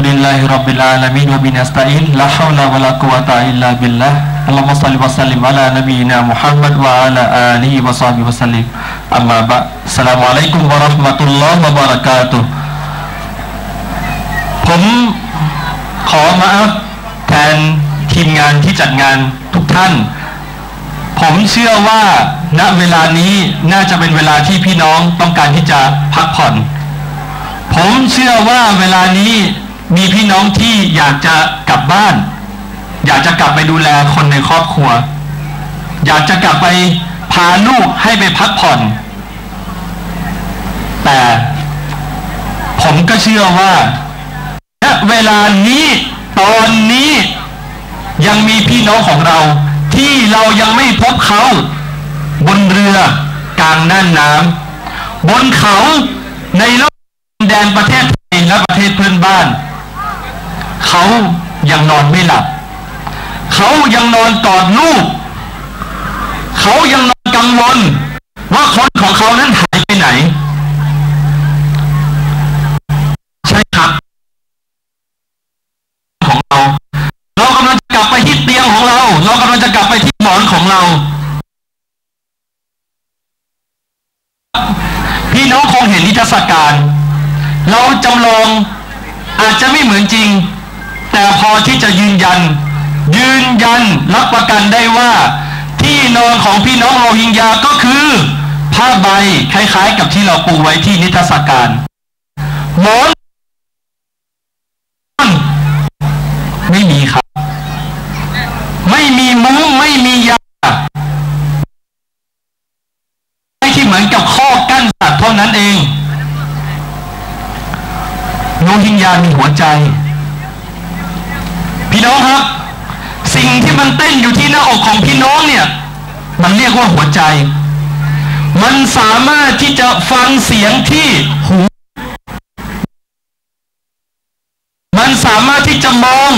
Alhamdulillahi Rabbil Alamin wa binasta'in La hawla wa la quwata illa billah Allahumma salli wa sallim ala nabiyina Muhammad wa ala alihi wa sahbihi wa sallim Amma ba Assalamualaikum ผมขอมาพแทนทีมงานที่จัดงานทุกท่าน ผมเชื่อว่าณเวลานี้น่าจะเป็นเวลาที่พี่น้องต้องการที่จะพักผ่อนผมเชื่อว่าเวลานี้ มีพี่น้องที่อยากจะกลับบ้าน อยากจะกลับไปดูแลคนในครอบครัว อยากจะกลับไปพาลูกให้ไปพักผ่อน แต่ผมก็เชื่อว่าณเวลานี้ตอนนี้ยังมีพี่น้องของเรา ที่เรายังไม่พบเขา บนเรือกลางน่านน้ำบนเขาในโลกแดนประเทศไทยและประเทศเพื่อนบ้าน เขายังนอนไม่หลับ เขายังนอนกอดลูก เขายังนอนกังวล ว่าคนของเขานั้นหายไปไหน ใช่ครับ ของเรา เรากำลังจะกลับไปที่เตียงของเรา เรากำลังจะกลับไปที่หมอนของเราพี่น้องคงเห็นนิทรรศการ เราจำลองอาจจะไม่เหมือนจริง แต่พอที่จะยืนยัน ยืนยันรับประกันได้ว่า ที่นอนของพี่น้องโรฮิงญาก็คือผ้าใบคล้ายๆ กับที่เราปูไว้ที่นิทรรศการหมอน มันเต้นอยู่ที่หน้าอกของพี่น้องเนี่ย มันเรียกว่าหัวใจ มันสามารถที่จะฟังเสียงที่หูมันสามารถที่จะมอง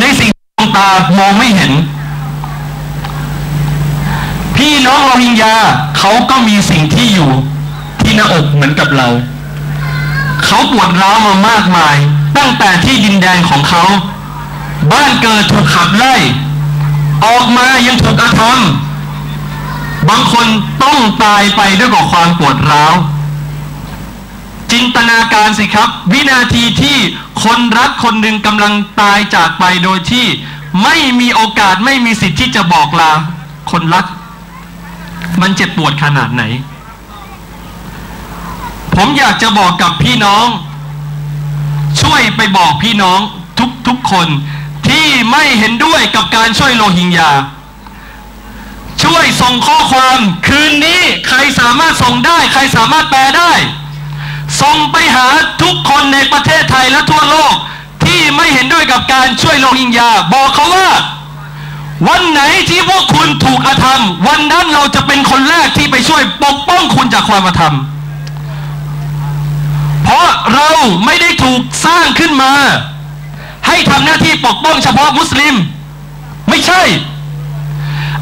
ในสิ่งที่ดวงตามองไม่เห็น พี่น้องโรฮิงญาเขาก็มีสิ่งที่อยู่ที่หน้าอกเหมือนกับเรา เขาปวดร้าวมามากมาย ตั้งแต่ที่ดินแดนของเขา บ้านเกิดถูกขับไล่ ออกมายังถูกอาธรรมบางคนต้องตายไปด้วยกับความปวดร้าว จินตนาการสิครับ วินาทีที่คนรักคนหนึ่งกำลังตายจากไปโดยที่ไม่มีโอกาสไม่มีสิทธิ์ที่จะบอกลาคนรัก มันเจ็บปวดขนาดไหน ผมอยากจะบอกกับพี่น้อง ช่วยไปบอกพี่น้องทุกๆคน ที่ไม่เห็นด้วยกับการช่วยโรฮิงญาช่วยส่งข้อความคืนนี้ใครสามารถส่งได้ ใครสามารถแปลได้ ส่งไปหาทุกคนในประเทศไทยและทั่วโลก ที่ไม่เห็นด้วยกับการช่วยโรฮิงญาบอกเขาว่า วันไหนที่พวกคุณถูกอาธรรม วันนั้นเราจะเป็นคนแรกที่ไปช่วยปกป้องคุณจากความอาธรรม เพราะเราไม่ได้ถูกสร้างขึ้นมา ให้ทำหน้าที่ปกป้องเฉพาะมุสลิม ไม่ใช่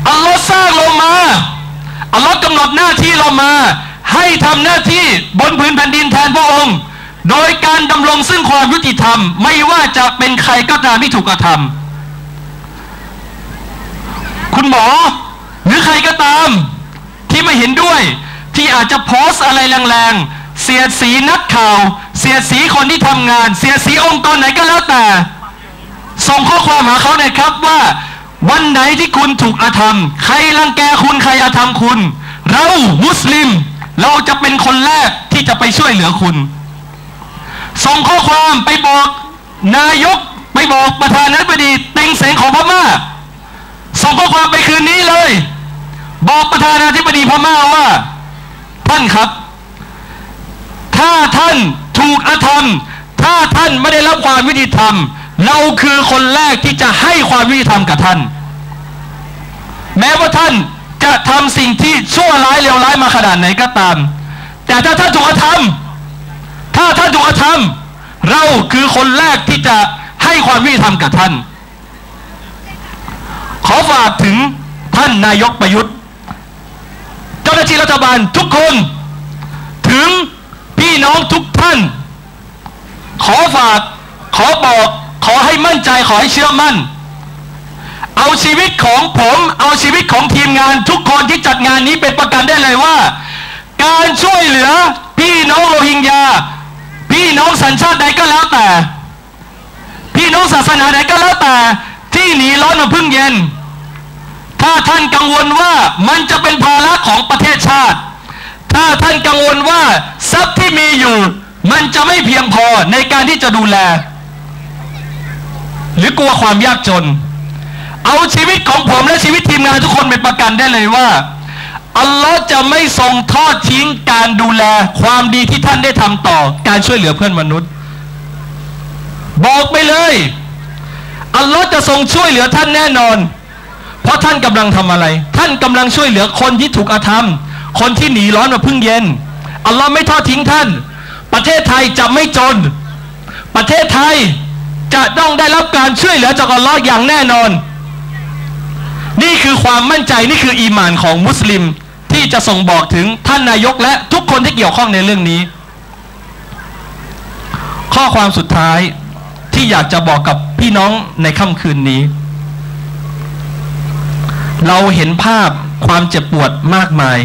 อัลลอฮ์สร้างเรามาอัลลอฮ์กำหนดหน้าที่เรามา ให้ทำหน้าที่บนพื้นแผ่นดินแทนพระองค์ โดยการดำรงซึ่งความยุติธรรม ไม่ว่าจะเป็นใครก็ตามที่ถูกกระทำคุณหมอหรือใครก็ตาม ที่ไม่เห็นด้วย ที่อาจจะโพสอะไรแรงๆเสียดสีนักข่าว เสียดสีคนที่ทำงาน เสียดสีองค์กรไหนก็แล้วแต่ ส่งข้อความหาเขาหน่อยครับว่า วันไหนที่คุณถูกอาธรรม ใครรังแกคุณใครอาธรรมคุณ เรามุสลิม เราจะเป็นคนแรกที่จะไปช่วยเหลือคุณ ส่งข้อความไปบอกนายกไปบอกประธานาธิบดีเต็งเสงของพม่าส่งข้อความไปคืนนี้เลย บอกประธานาธิบดีพม่าว่า ท่านครับ ถ้าท่านถูกอาธรรม ถ้าท่านไม่ได้รับความยุติธรรม เราคือคนแรกที่จะให้ความยุติธรรมกับท่าน แม้ว่าท่านจะทำสิ่งที่ชั่วร้ายเลวร้ายมาขนาดไหนก็ตาม แต่ถ้าท่านถูกอาธรรมถ้าท่านถูกอาธรรมเราคือคนแรกที่จะให้ความยุติธรรมกับท่าน ขอฝากถึงท่านนายกประยุทธ์ เจ้าหน้าที่รัฐบาลทุกคน ถึงพี่น้องทุกท่าน ขอฝากขอบอก ขอให้มั่นใจขอให้เชื่อมั่น เอาชีวิตของผม เอาชีวิตของทีมงานทุกคนที่จัดงานนี้เป็นประกันได้เลยว่า การช่วยเหลือพี่น้องโรฮิงญาพี่น้องสัญชาติใดก็แล้วแต่ พี่น้องศาสนาใดก็แล้วแต่ ที่หนีร้อนมาพึ่งเย็น ถ้าท่านกังวลว่ามันจะเป็นภาระของประเทศชาติ ถ้าท่านกังวลว่าทรัพย์ที่มีอยู่ มันจะไม่เพียงพอในการที่จะดูแล หรือกลัวความยากจน เอาชีวิตของผมและชีวิตทีมงานทุกคนเป็นประกันได้เลยว่าอัลลอฮ์จะไม่ทรงทอดทิ้งการดูแลความดีที่ท่านได้ทำต่อการช่วยเหลือเพื่อนมนุษย์ บอกไปเลยอัลลอฮ์จะทรงช่วยเหลือท่านแน่นอน เพราะท่านกำลังทำอะไร ท่านกำลังช่วยเหลือคนที่ถูกอาธรรม คนที่หนีร้อนมาพึ่งเย็นอัลลอฮ์ไม่ทอดทิ้งท่าน ประเทศไทยจะไม่จน ประเทศไทย จะต้องได้รับการช่วยเหลือจากอัลลอฮ์อย่างแน่นอน นี่คือความมั่นใจนี่คืออีหมานของมุสลิมที่จะส่งบอกถึงท่านนายกและทุกคนที่เกี่ยวข้องในเรื่องนี้ ข้อความสุดท้ายที่อยากจะบอกกับพี่น้องในค่ำคืนนี้ เราเห็นภาพความเจ็บปวดมากมาย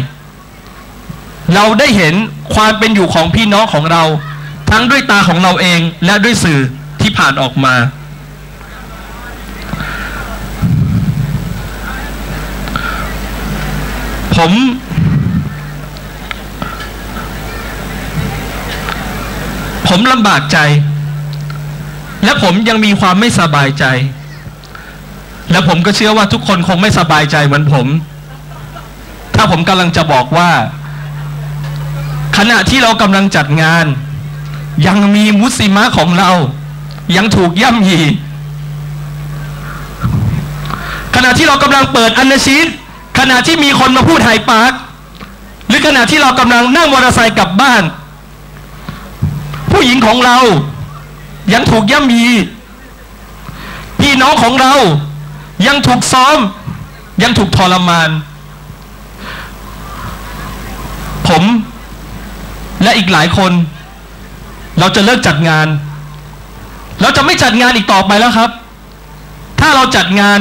เราได้เห็นความเป็นอยู่ของพี่น้องของเรา ทั้งด้วยตาของเราเองและด้วยสื่อ ที่ผ่านออกมา ผม ผมลำบากใจ และผมยังมีความไม่สบายใจ และผมก็เชื่อว่าทุกคนคงไม่สบายใจเหมือนผม ถ้าผมกำลังจะบอกว่า ขณะที่เรากำลังจัดงานยังมีมุสลิมะของเรา ยังถูกย่ำยีขณะที่เรากำลังเปิดอันนชีตขณะที่มีคนมาพูดไฮปาร์คหรือขณะที่เรากำลังนั่งมอเตอร์ไซค์กลับบ้าน ผู้หญิงของเรายังถูกย่ำยี พี่น้องของเรายังถูกซ้อม ยังถูกทรมาน ผมและอีกหลายคน เราจะเลิกจัดงาน เราจะไม่จัดงานอีกต่อไปแล้วครับ ถ้าเราจัดงาน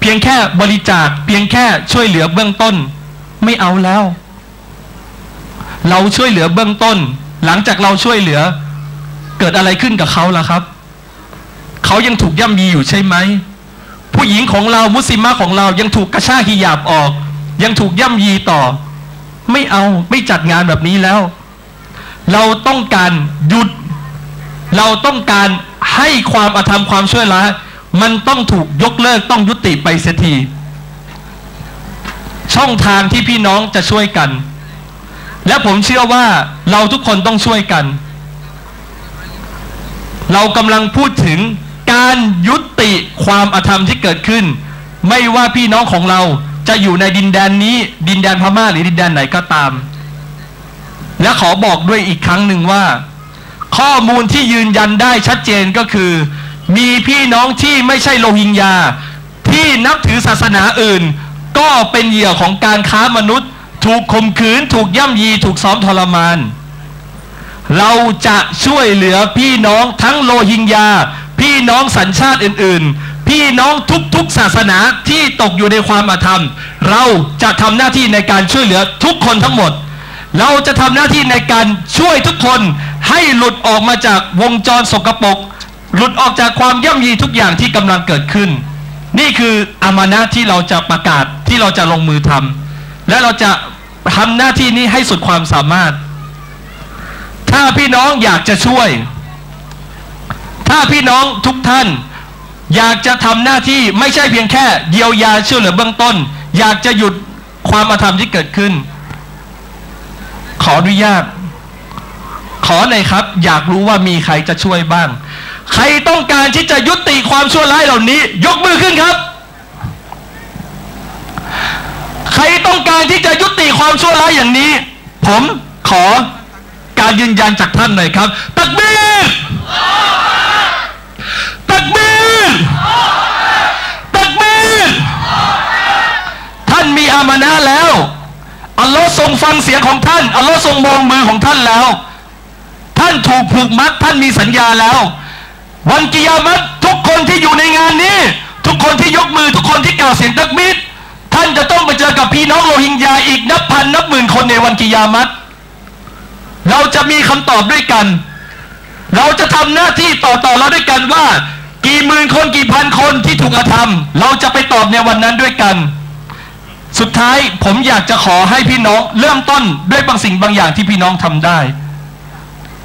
เพียงแค่บริจาค เพียงแค่ช่วยเหลือเบื้องต้น ไม่เอาแล้ว เราช่วยเหลือเบื้องต้น หลังจากเราช่วยเหลือ เกิดอะไรขึ้นกับเขาล่ะครับ เขายังถูกย่ำยีอยู่ใช่ไหมผู้หญิงของเรามุสลิมะของเรายังถูกกระชากฮิญาบออก ยังถูกย่ำยีต่อ ไม่เอาไม่จัดงานแบบนี้แล้ว เราต้องการหยุด เราต้องการให้ความอาธรรมความช่วยเหลือมันต้องถูกยกเลิกต้องยุติไปเสียที ช่องทางที่พี่น้องจะช่วยกัน และผมเชื่อว่าเราทุกคนต้องช่วยกัน เรากำลังพูดถึงการยุติความอาธรรมที่เกิดขึ้น ไม่ว่าพี่น้องของเราจะอยู่ในดินแดนนี้ ดินแดนพม่าหรือดินแดนไหนก็ตาม และขอบอกด้วยอีกครั้งหนึ่งว่า ข้อมูลที่ยืนยันได้ชัดเจนก็คือ มีพี่น้องที่ไม่ใช่โลหิงญาที่นับถือศาสนาอื่น ก็เป็นเหยื่อของการค้ามนุษย์ ถูกข่มขืน ถูกย่ำยี ถูกซ้อมทรมาน เราจะช่วยเหลือพี่น้องทั้งโลหิงญาพี่น้องสัญชาติอื่น ๆ พี่น้องทุกๆศาสนาที่ตกอยู่ในความอาธรรม เราจะทำหน้าที่ในการช่วยเหลือทุกคนทั้งหมด เราจะทำหน้าที่ในการช่วยทุกคน ให้หลุดออกมาจากวงจรสกปรกหลุดออกจากความย่ำยีทุกอย่างที่กำลังเกิดขึ้น นี่คืออามานะที่เราจะประกาศที่เราจะลงมือทำและเราจะทำหน้าที่นี้ให้สุดความสามารถ ถ้าพี่น้องอยากจะช่วย ถ้าพี่น้องทุกท่าน อยากจะทำหน้าที่ไม่ใช่เพียงแค่เยียวยาช่วยเหลือเบื้องต้น อยากจะหยุดความอาธรรมที่เกิดขึ้น ขออนุญาต ขอหน่อยครับ อยากรู้ว่ามีใครจะช่วยบ้าง ใครต้องการที่จะยุติความชั่วร้ายเหล่านี้ ยกมือขึ้นครับ ใครต้องการที่จะยุติความชั่วร้ายอย่างนี้ ผมขอการยืนยันจากท่านหน่อยครับ ตักบีรตักบีรตักบีรท่านมีอามานะแล้ว อัลลอฮ์ทรงฟังเสียงของท่าน อัลลอฮ์ทรงมองมือของท่านแล้ว ท่านถูกผูกมัดท่านมีสัญญาแล้ว วันกิยามัตทุกคนที่อยู่ในงานนี้ ทุกคนที่ยกมือทุกคนที่กล่าวเสียงตักบิดท่านจะต้องไปเจอกับพี่น้องโรฮิงญาอีกนับพันนับหมื่นคนในวันกิยามัตเราจะมีคำตอบด้วยกัน เราจะทำหน้าที่ต่อต่อเราด้วยกันว่า กี่หมื่นคนกี่พันคนที่ถูกกระทำเราจะไปตอบในวันนั้นด้วยกัน สุดท้ายผมอยากจะขอให้พี่น้องเริ่มต้นด้วยบางสิ่งบางอย่างที่พี่น้องทำได้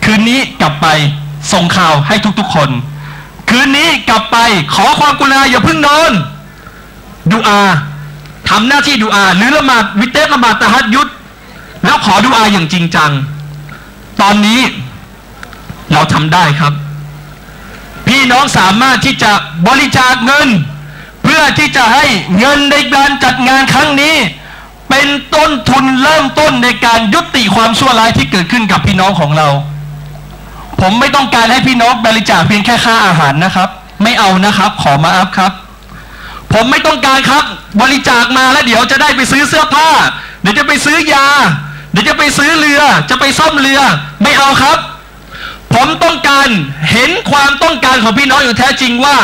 คืนนี้กลับไปส่งข่าวให้ทุกๆคน คืนนี้กลับไปขอความกรุณาอย่าเพิ่งนอนดูอาทำหน้าที่ดูอาหรือละหมาดวิเตสละหมาดตะฮัดยุดแล้วขอดูอาอย่างจริงจัง ตอนนี้เราทำได้ครับ พี่น้องสามารถที่จะบริจาคเงิน เพื่อที่จะให้เงินในการจัดงานครั้งนี้ เป็นต้นทุนเริ่มต้นในการยุติความชั่วร้ายที่เกิดขึ้นกับพี่น้องของเรา ผมไม่ต้องการให้พี่น้องบริจาคเพียงแค่ค่าอาหารนะครับ ไม่เอานะครับ ขอมาอัพครับ ผมไม่ต้องการครับ บริจาคมาแล้วเดี๋ยวจะได้ไปซื้อเสื้อผ้า เดี๋ยวจะไปซื้อยา เดี๋ยวจะไปซื้อเรือ จะไปซ่อมเรือ ไม่เอาครับ ผมต้องการเห็นความต้องการของพี่น้องอยู่แท้จริงว่า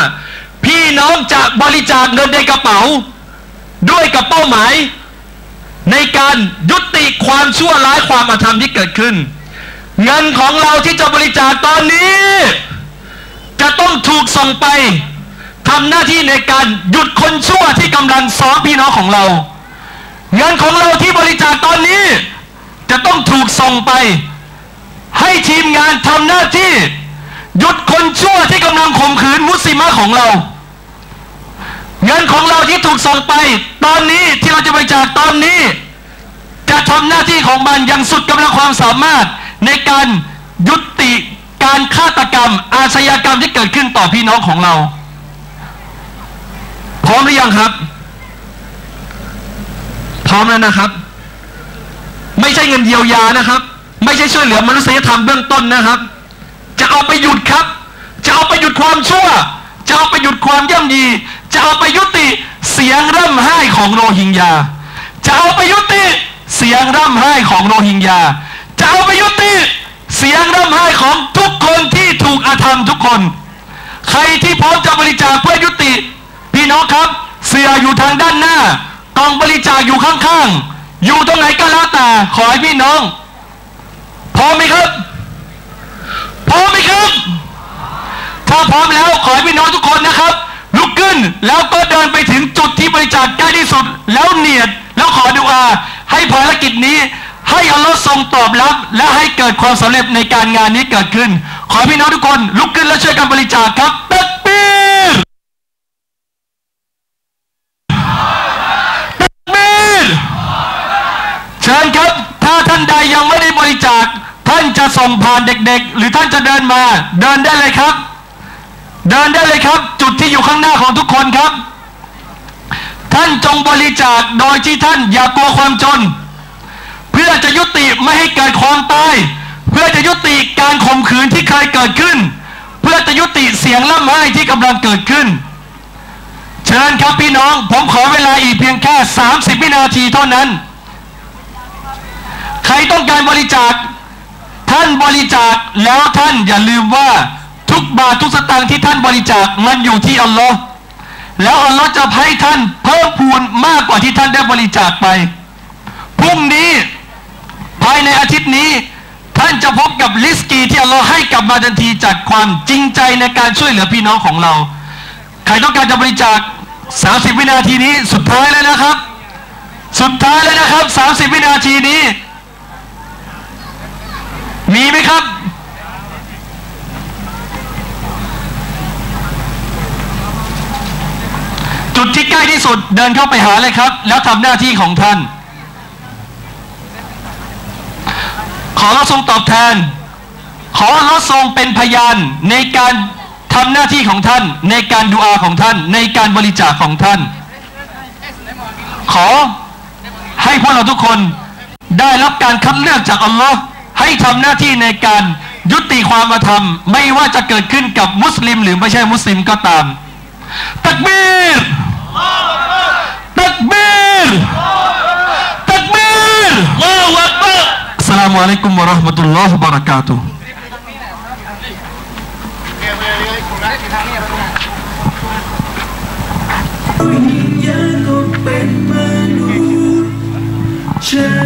พี่น้องจะบริจาคเงินในกระเป๋า ด้วยกับเป้าหมาย ในการยุติความชั่วร้ายความอาธรรมที่เกิดขึ้น เงินของเราที่จะบริจาคตอนนี้ จะต้องถูกส่งไปทำหน้าที่ในการหยุดคนชั่วที่กำลังซ้อมพี่น้องของเรา เงินของเราที่บริจาคตอนนี้ จะต้องถูกส่งไป ให้ทีมงานทำหน้าที่ หยุดคนชั่วที่กำลังข่มขืนมุสลิมะของเรา เงินของเราที่ถูกส่งไป ตอนนี้ที่เราจะบริจาคตอนนี้ จะทำหน้าที่ของมันอย่างสุดกำลังความสามารถ ในการยุติการฆาตกรรม อาชญากรรมที่เกิดขึ้นต่อพี่น้องของเรา พร้อมหรือยังครับ พร้อมแล้วนะครับ ไม่ใช่เงินเยียวยานะครับ ไม่ใช่ช่วยเหลือมนุษยธรรมเบื้องต้นนะครับ จะเอาไปหยุดครับ จะเอาไปหยุดความชั่ว จะเอาไปหยุดความย่ำยี จะเอาไปยุติเสียงร่ำไห้ของโรฮิงญา จะเอาไปยุติเสียงร่ำไห้ของโรฮิงญา จะเอาไปยุติ เสียงร่ำไห้ของทุกคนที่ถูกอาธรรมทุกคน ใครที่พร้อมจะบริจาคเพื่อยุติ พี่น้องครับ เสืออยู่ทางด้านหน้ากองบริจาคอยู่ข้างๆ อยู่ตรงไหนก็แล้วแต่ขอให้พี่น้อง พร้อมไหมครับพร้อมไหมครับ ถ้าพร้อมแล้วขอให้พี่น้องทุกคนนะครับ ลุกขึ้นแล้วก็เดินไปถึงจุดที่บริจาคใกล้ที่สุด แล้วเนียดแล้วขอดุอาให้ภารกิจนี้ ให้อัลลอฮ์ทรงตอบรับ และให้เกิดความสำเร็จในการงานนี้เกิดขึ้น ขอพี่น้องทุกคนลุกขึ้นและช่วยกันบริจาคครับตักบีรตักบีรเชิญครับ ถ้าท่านใดยังไม่ได้บริจาค ท่านจะส่งผ่านเด็กๆ หรือท่านจะเดินมา เดินได้เลยครับ เดินได้เลยครับ จุดที่อยู่ข้างหน้าของทุกคนครับ ท่านจงบริจาคโดยที่ท่านอย่ากลัวความจน พื่อจะยุติไม่ให้เกิดความตาย เพื่อจะยุติการข่มขืนที่เคยเกิดขึ้น เพื่อจะยุติเสียงล่ำไห้ที่กำลังเกิดขึ้น เชิญครับพี่น้อง ผมขอเวลาอีกเพียงแค่ 30 วินาทีเท่านั้น ใครต้องการบริจาค ท่านบริจาคแล้วท่านอย่าลืมว่าทุกบาททุกสตางค์ที่ท่านบริจาคมันอยู่ที่อัลลอฮ์แล้วอัลลอฮ์จะให้ท่านเพิ่มพูนมากกว่าที่ท่านได้บริจาคไปพรุ่งนี้ายในอาทิตย์นี้ ท่านจะพบกับลิสกีที่อัลลอฮ์ให้กลับมาทันทีจากความจริงใจในการช่วยเหลือพี่น้องของเรา ใครต้องการจะบริจาค 30 วินาทีนี้สุดท้ายแล้วนะครับ สุดท้ายแล้วนะครับ 30 วินาทีนี้ มีไหมครับจุดที่ใกล้ที่สุดเดินเข้าไปหาเลยครับ แล้วทำหน้าที่ของท่าน ขอเราทรงตอบแทน ขอเราทรงเป็นพยานในการทำหน้าที่ของท่าน ในการดูอาของท่าน ในการบริจาคของท่าน ขอให้พวกเราทุกคนได้รับการคัดเลือกจากอัลลอฮ์ให้ทำหน้าที่ในการยุติความอาธรรม ไม่ว่าจะเกิดขึ้นกับมุสลิมหรือไม่ใช่มุสลิมก็ตามตักบีร ตักบีร ตักบีรลอฮฺอักบัร อัสสลามุอ